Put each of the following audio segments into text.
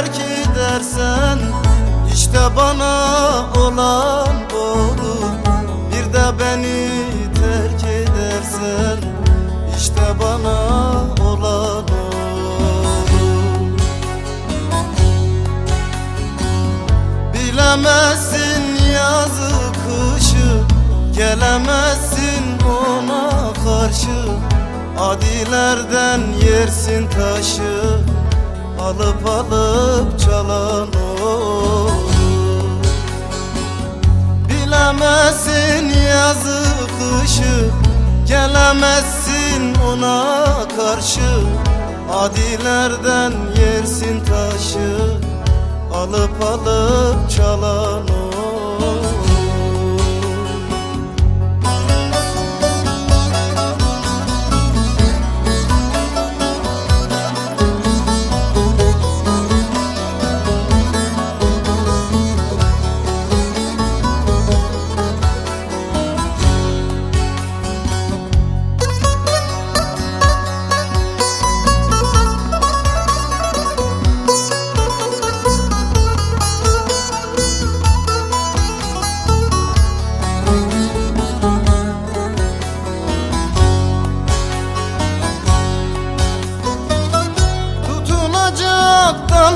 terk edersen işte bana olan olur Bir de beni terk edersen işte bana olan olur Bilemezsin yazı kışı Gelemezsin ona karşı. Adilerden yersin taşı Alıp alıp çalan olur. Bilemezsin yazı kışı Gelemezsin ona karşı. Adilerden yersin taşı Alıp alıp çalan olur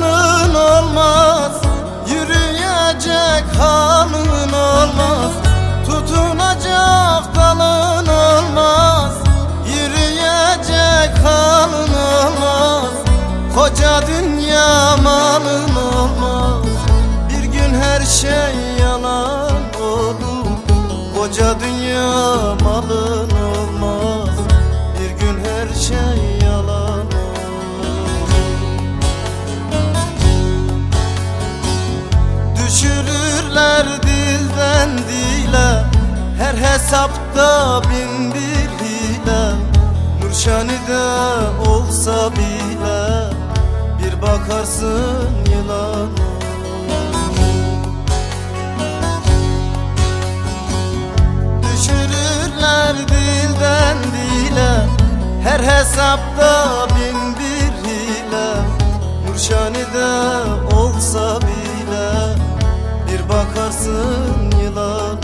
Dalın olmaz Yürüyecek halın olmaz Tutunacak dalın olmaz Yürüyecek halın olmaz Koca dünya malın olmaz. Bir gün her şey yalan olur Koca dünya malın olmaz. Bir gün her şey Düşürürler dilden dile Her hesapta bin bir hile Nurşani'de olsa bile Bir bakarsın yılan. Düşürürler dilden dile Her hesapta bin bir hile Nurşani'de olsa bile bakarsın yılan.